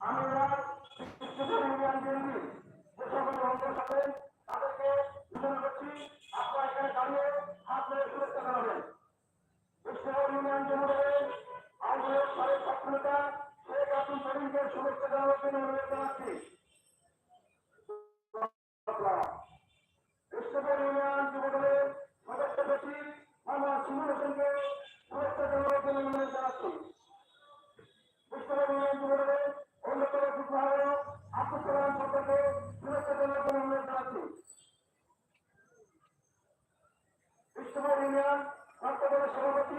আমরা সোশ্যাল মিডিয়ার জন্য যে সকল বন্ধুর সাথে তাদেরকে নিবেদন করছি আপনারা এখানে দাঁড়িয়ে হাত ধরে শুভেচ্ছা জানাবেন বিশ্বকর্ম ইউনিয়ন জনগণের আমাদের সাবেক ছাত্রনেতা শেখ আব্দুল করিমকে শুভেচ্ছা জানানোর জন্য অনুরোধ জানাচ্ছি চলার সম্পর্কে সুরক্ষা সভাপতি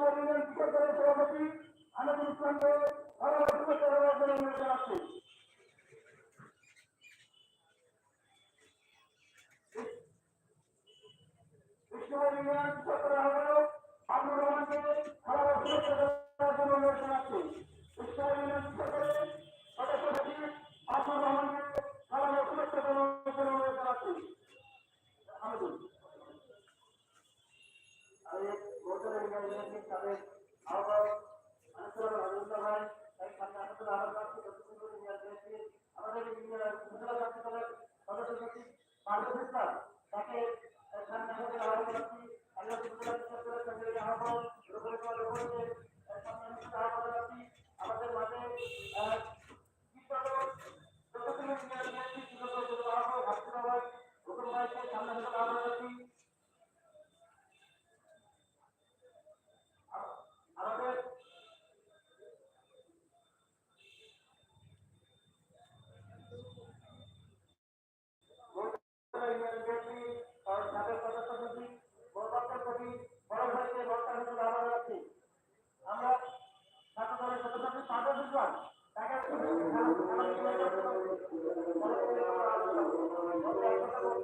বর্তমান ইউনিয়ন কৃষকের সভাপতি আনন্দুল ইসলামকে অনুরোধ জানাচ্ছি আমাদের